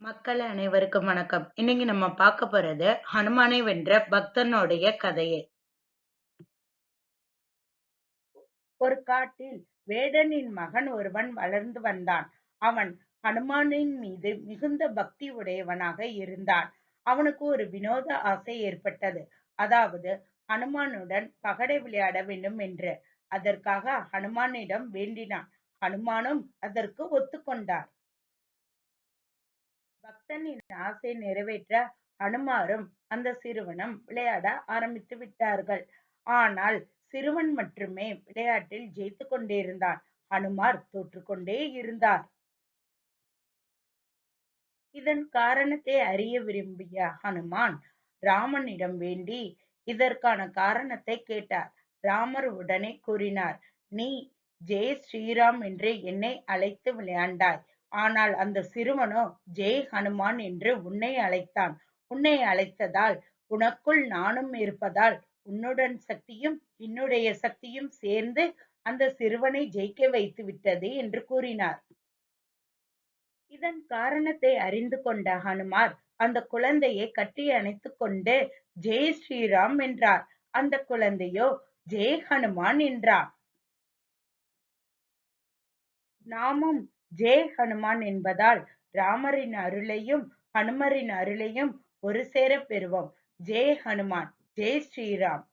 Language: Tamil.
மக்கள் அனைவருக்கும் வணக்கம். இன்னைக்கு நம்ம பார்க்க போறது ஹனுமானை வென்ற பக்தனுடைய கதையை. ஒரு காட்டில் வேடனின் மகன் ஒருவன் வளர்ந்து வந்தான். அவன் ஹனுமானின் மீது மிகுந்த பக்தி உடையவனாக இருந்தான். அவனுக்கு ஒரு வினோத ஆசை ஏற்பட்டது. அதாவது ஹனுமானுடன் பகடை விளையாட வேண்டும் என்று. அதற்காக ஹனுமானிடம் வேண்டினான். ஹனுமானும் அதற்கு ஒத்துக்கொண்டார். பக்தனின் ஆசை நிறைவேற்ற அனுமாரும் அந்த சிறுவனும் விளையாட ஆரம்பித்து விட்டார்கள். ஆனால் சிறுவன் மட்டுமே விளையாட்டில் ஜெயித்து கொண்டிருந்தான். அனுமார் தோற்றுக் கொண்டே இருந்தார். இதன் காரணத்தை அறிய விரும்பிய ஹனுமான் ராமனிடம் வேண்டி இதற்கான காரணத்தை கேட்டார். ராமர் உடனே கூறினார் நீ ஜெய் ஸ்ரீராம் என்று என்னை அழைத்து விளையாண்டாய். ஆனால் அந்த சிறுவனோ ஜெய் ஹனுமான் என்று உன்னை அழைத்தான். உன்னை அழைத்ததால் உனக்குள் நானும் இருப்பதால் உன்னுடன் சக்தியும் என்னுடைய சக்தியும் சேர்ந்து அந்த சிறுவனை ஜெயிக்க வைத்து விட்டது என்று கூறினார். இதன் காரணத்தை அறிந்து கொண்ட ஹனுமார் அந்த குழந்தையை கட்டி அணைத்து கொண்டு ஜெய் ஸ்ரீராம் என்றார். அந்த குழந்தையோ ஜெய் ஹனுமான் என்றான். நாமும் ஜெய் ஹனுமான் என்பதால் ராமரின் அருளையும் ஹனுமரின் அருளையும் ஒரு சேர பெறுவோம். ஜெய் ஹனுமான் ஜெய் ஸ்ரீராம்